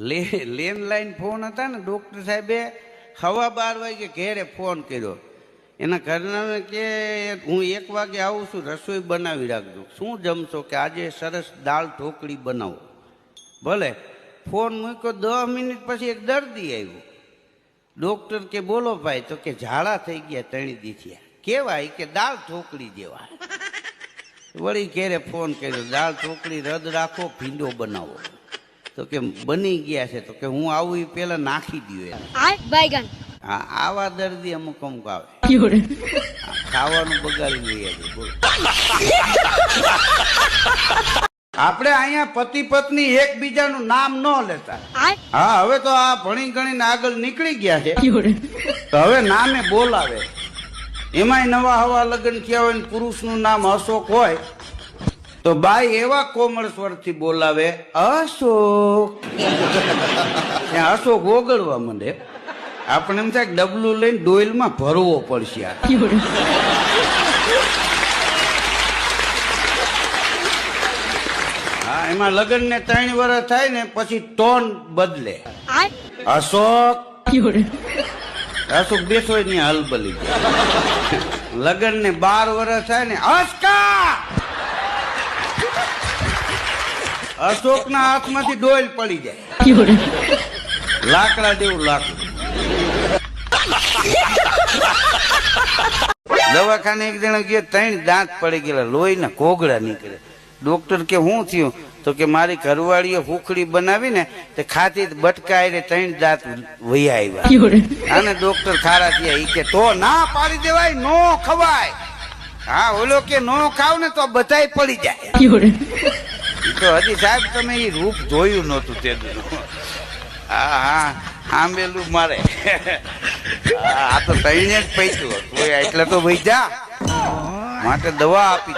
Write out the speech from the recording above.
લે landline phone હતા ને ડૉક્ટર સાહેબે સવા બાર વાગે ઘેરે ફોન કર્યો. એના ઘરનાને કે, હું એક વાગે આવું છું, રસોઈ બનાવી રાખજો. શું જમશો કે આજે સરસ દાળ ઢોકળી બનાવો. ભલે, ફોન મૂક્યો, દસ મિનિટ પછી એક દર્દી આવ્યો. ડૉક્ટર કે, બોલો ભાઈ. તો કે, ઝાડા થઈ ગયા ત્રણી દીથિયા કહેવાય કે દાળ ઢોકળી જેવા. વળી ઘેરે ફોન કર્યો, દાળ ઢોકળી રદ રાખો, ભીંડો બનાવો. તો કે બની ગયા છે તો કે હું આવું પેલા નાખી દઉં આવા દર્દી અમુક અમુક આવે. ખાવાનું બગાડી લઈએ આપણે અહીંયા પતિ પત્ની એકબીજાનું નામ ન લેતા. હા હવે તો આ ભણી ગણીને આગળ નીકળી ગયા છે. હવે નામે બોલાવે. એમાંય નવા હવા લગ્ન થયા હોય પુરુષનું નામ અશોક હોય તો બાઈ એવા કોમળ સ્વરથી બોલાવે, અશોક. અશોક ઓગળવા માંડે. આપણે એમ થાય ડબલું લઈને ડોઈલમાં ભરવો પડશે હા, એમાં લગ્ન ને ત્રણ વર્ષ થાય ને પછી ટોન બદલે. અશોક. અશોક બેસો એની હલબલી. લગ્ન ને બાર વર્ષ થાય ને, અશકા. અશોક ના હાથમાંથી ડોલ પડી જાય. લાકડા જેવું લાકડું. દવાખાને એક જણા ગયો, ત્રણ દાંત પડી ગયેલા લોહી ના કોગળા નીકળે. ડોક્ટર કે, હું થયું? તો કે, મારી ઘરવાળીએ હુખડી બનાવી ને તે ખાતી બટકાઈને ત્રણ દાંત વહી આવ્યા. અને ડોક્ટર ખારા થયા. કે, તો ના પાડી દેવાય, નો ખવાય. હા, ઓલો કે, નો ખાવ ને તો બધાય પડી જાય. તો હજી સાહેબ, તમે એ રૂપ જોયું નહોતું તે હા હા આંબેલું મારે. આ તો તઈને જ પૈસું કોઈ એટલે તો ભાઈ જા. માટે દવા આપી